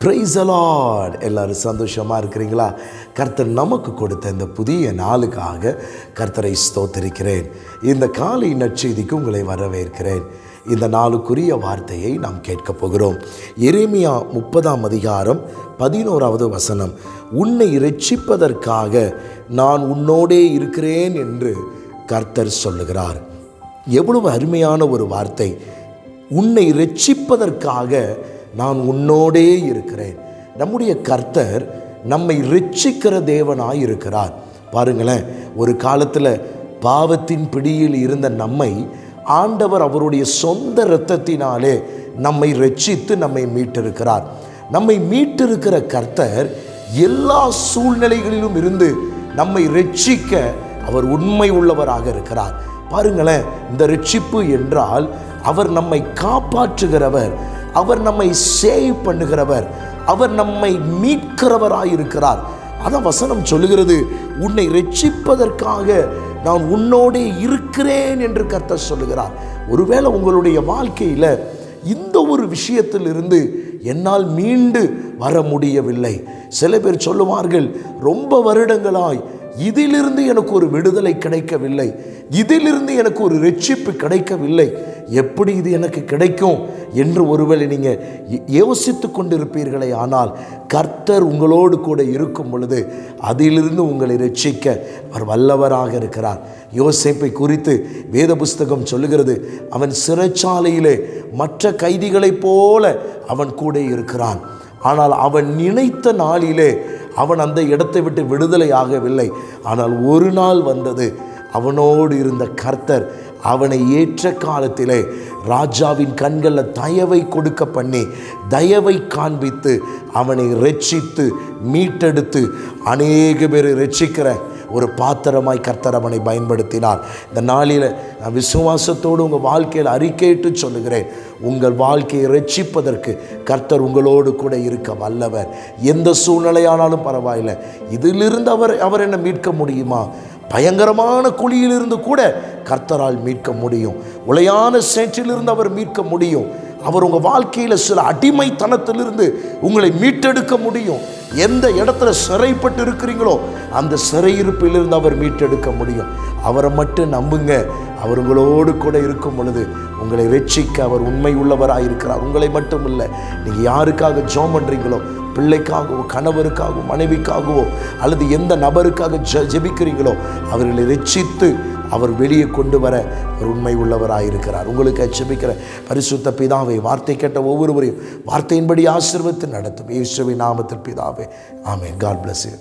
Price allot எல்லாரும் சந்தோஷமாக இருக்கிறீங்களா? கர்த்தர் நமக்கு கொடுத்த இந்த புதிய நாளுக்காக கர்த்தரை ஸ்தோத்தரிக்கிறேன். இந்த காலை நற்செய்திக்கு உங்களை வரவேற்கிறேன். இந்த நாளுக்குரிய வார்த்தையை நாம் கேட்கப் போகிறோம். எரேமியா முப்பதாம் அதிகாரம் பதினோராவது வசனம். உன்னை இரட்சிப்பதற்காக நான் உன்னோடே இருக்கிறேன் என்று கர்த்தர் சொல்லுகிறார். எவ்வளவு அருமையான ஒரு வார்த்தை. உன்னை ரட்சிப்பதற்காக நான் உன்னோடே இருக்கிறேன். நம்முடைய கர்த்தர் நம்மை ரட்சிக்கிற தேவனாய் இருக்கிறார் பாருங்களேன் ஒரு காலத்தில் பாவத்தின் பிடியில் இருந்த நம்மை ஆண்டவர் அவருடைய சொந்த இரத்தத்தினாலே நம்மை ரட்சித்து நம்மை மீட்டிருக்கிறார். நம்மை மீட்டிருக்கிற கர்த்தர் எல்லா சூழ்நிலைகளிலும் இருந்து நம்மை ரட்சிக்க அவர் உண்மை உள்ளவராக இருக்கிறார். பாருங்களேன் இந்த ரட்சிப்பு என்றால் அவர் நம்மை காப்பாற்றுகிறவர் அவர் நம்மை சேவ் பண்ணுகிறவர். அவர் நம்மை மீட்கிறவராயிருக்கிறார் அதான் வசனம் சொல்லுகிறது உன்னை ரட்சிப்பதற்காக நான் உன்னோடே இருக்கிறேன் என்று கர்த்தர் சொல்லுகிறார். ஒருவேளை உங்களுடைய வாழ்க்கையில் இந்த ஒரு விஷயத்திலிருந்து என்னால் மீண்டு வர முடியவில்லை. சில பேர் சொல்லுவார்கள் ரொம்ப வருடங்களாய் இதிலிருந்து எனக்கு ஒரு விடுதலை கிடைக்கவில்லை. இதிலிருந்து எனக்கு ஒரு ரட்சிப்பு கிடைக்கவில்லை. எப்படி இது எனக்கு கிடைக்கும் என்று ஒருவேளை நீங்கள் யோசித்து கொண்டிருப்பீர்களே ஆனால் கர்த்தர் உங்களோடு கூட இருக்கும் பொழுது அதிலிருந்து உங்களை ரட்சிக்க அவர் வல்லவராக இருக்கிறார். யோசிப்பை குறித்து வேத புஸ்தகம் சொல்லுகிறது அவன் சிறைச்சாலையிலே மற்ற கைதிகளைப் போல அவன் கூட இருக்கிறான். ஆனால் அவன் நினைத்த நாளிலே அவன் அந்த இடத்தை விட்டு விடுதலை ஆகவில்லை. ஆனால் ஒரு நாள் வந்தது. அவனோடு இருந்த கர்த்தர் அவனை ஏற்ற காலத்திலே ராஜாவின் கண்களில் தயவை கொடுக்க பண்ணி தயவை காண்பித்து அவனை ரட்சித்து மீட்டெடுத்து அநேக பேர் ரட்சிக்கிற ஒரு பாத்திரமாய் கர்த்தர் அவனை பயன்படுத்தினார். இந்த நாளில் நான் விசுவாசத்தோடு உங்கள் வாழ்க்கையில் அறிக்கையிட்டு சொல்லுகிறேன். உங்கள் வாழ்க்கையை ரட்சிப்பதற்கு கர்த்தர் உங்களோடு கூட இருக்க வல்லவர். எந்த சூழ்நிலையானாலும் பரவாயில்லை. இதிலிருந்து அவர் அவர் என்ன மீட்க முடியுமா? பயங்கரமான குழியிலிருந்து கூட கர்த்தரால் மீட்க முடியும். உளையான சேற்றிலிருந்து அவர் மீட்க முடியும். அவர் உங்கள் வாழ்க்கையில் சில அடிமைத்தனத்திலிருந்து உங்களை மீட்டெடுக்க முடியும். எந்த இடத்துல சிறைப்பட்டு இருக்கிறீங்களோ அந்த சிறையிருப்பிலிருந்து அவர் மீட்டெடுக்க முடியும். அவரை மட்டும் நம்புங்க. அவர் உங்களோடு கூட இருக்கும் பொழுது உங்களை ரட்சிக்க அவர் உண்மை உள்ளவராக இருக்கிறார். உங்களை மட்டும் இல்லை நீங்கள் யாருக்காக ஜோம் பண்ணுறீங்களோ பிள்ளைக்காகவோ கணவருக்காகவோ மனைவிக்காகவோ அல்லது எந்த நபருக்காக ஜ ஜெபிக்கிறீங்களோ அவர்களை ரட்சித்து அவர் வெளியே கொண்டு வர ஒரு உண்மை உள்ளவராக இருக்கிறார் உங்களுக்கு அச்சபிக்கிற பரிசுத்த பிதாவை வார்த்தை கேட்ட ஒவ்வொருவரையும் வார்த்தையின்படி ஆசீர்வத்து நடத்தும். இயேசுவின் நாமத்தில் பிதாவே ஆமே காட் பிளஸ் யூ